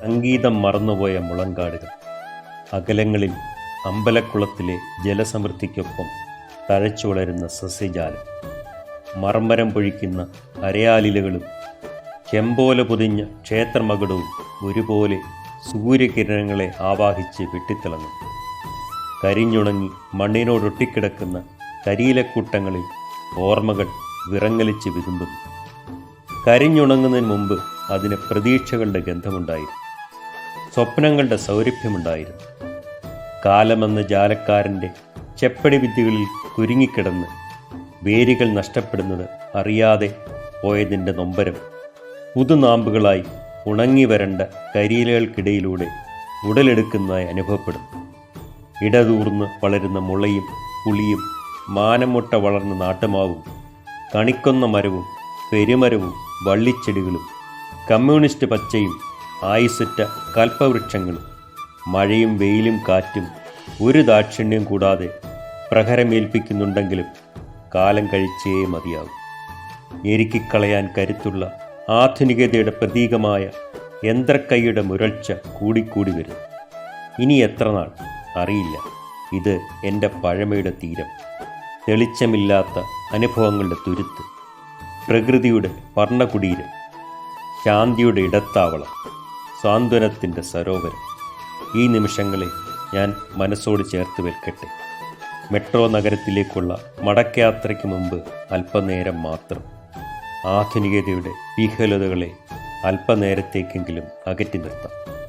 സംഗീതം മറന്നുപോയ മുളങ്കാടുകൾ. അകലങ്ങളിൽ അമ്പലക്കുളത്തിലെ ജലസമൃദ്ധിക്കൊപ്പം തഴച്ചു വളരുന്ന സസ്യജാലം. മർമ്മരം പൊഴിക്കുന്ന അരയാലിലകളും ചെമ്പോല പൊതിഞ്ഞ ക്ഷേത്രമകടവും ഒരുപോലെ സൂര്യകിരണങ്ങളെ ആവാഹിച്ച് വെട്ടിത്തിളങ്ങും. കരിഞ്ഞുണങ്ങി മണ്ണിനോടൊട്ടിക്കിടക്കുന്ന കരിയിലക്കൂട്ടങ്ങളിൽ ഓർമ്മകൾ വിറങ്ങലിച്ച് വിതുമ്പുന്നു. കരിഞ്ഞുണങ്ങുന്നതിന് മുമ്പ് അതിന് പ്രതീക്ഷകളുടെ ഗന്ധമുണ്ടായിരുന്നു. സ്വപ്നങ്ങളുടെ സൗരഭ്യമുണ്ടായിരുന്നു. കാലമെന്ന ജാലക്കാരന്റെ ചെപ്പടി വിദ്യകളിൽ കുരുങ്ങിക്കിടന്ന് വേരുകൾ നഷ്ടപ്പെടുന്നത് അറിയാതെ പോയതിന്റെ നൊമ്പരം പുതുനാമ്പുകളായി ഉണങ്ങി വരണ്ട കരിയിലകൾക്കിടയിലൂടെ ഉടലെടുക്കുന്നതായി അനുഭവപ്പെടുന്നു. ഇടതൂർന്ന് വളരുന്ന മുളയും പുളിയും മാനമുട്ട വളർന്ന നാട്ടുമാവും കണിക്കൊന്ന മരവും പെരുമരവും വള്ളിച്ചെടികളും കമ്മ്യൂണിസ്റ്റ് പച്ചയും ആയുസുറ്റ കൽപ്പവൃക്ഷങ്ങളും മഴയും വെയിലും കാറ്റും ഒരു ദാക്ഷിണ്യം കൂടാതെ പ്രഹരമേൽപ്പിക്കുന്നുണ്ടെങ്കിലും കാലം കഴിച്ചേ മതിയാകും. ഞെരുക്കിക്കളയാൻ കരുത്തുള്ള ആധുനികതയുടെ പ്രതീകമായ യന്ത്രക്കൈയുടെ മുരൾച്ച കൂടിക്കൂടി വരും. ഇനി എത്ര നാൾ? അറിയില്ല. ഇത് എന്റെ പഴമയുടെ തീരം. തെളിച്ചമില്ലാത്ത അനുഭവങ്ങളുടെ തുരുത്ത്. പ്രകൃതിയുടെ വർണകുടീരം. ശാന്തിയുടെ ഇടത്താവളം. സാന്ത്വനത്തിന്റെ സരോവരം. ഈ നിമിഷങ്ങളെ ഞാൻ മനസ്സോട് ചേർത്ത് വെക്കട്ടെ മെട്രോ നഗരത്തിലേക്കുള്ള മടക്കയാത്രയ്ക്ക് മുമ്പ് അല്പനേരം മാത്രം. ആധുനികതയുടെ വിഹലതകളെ അല്പനേരത്തേക്കെങ്കിലും അകറ്റി നിർത്താം.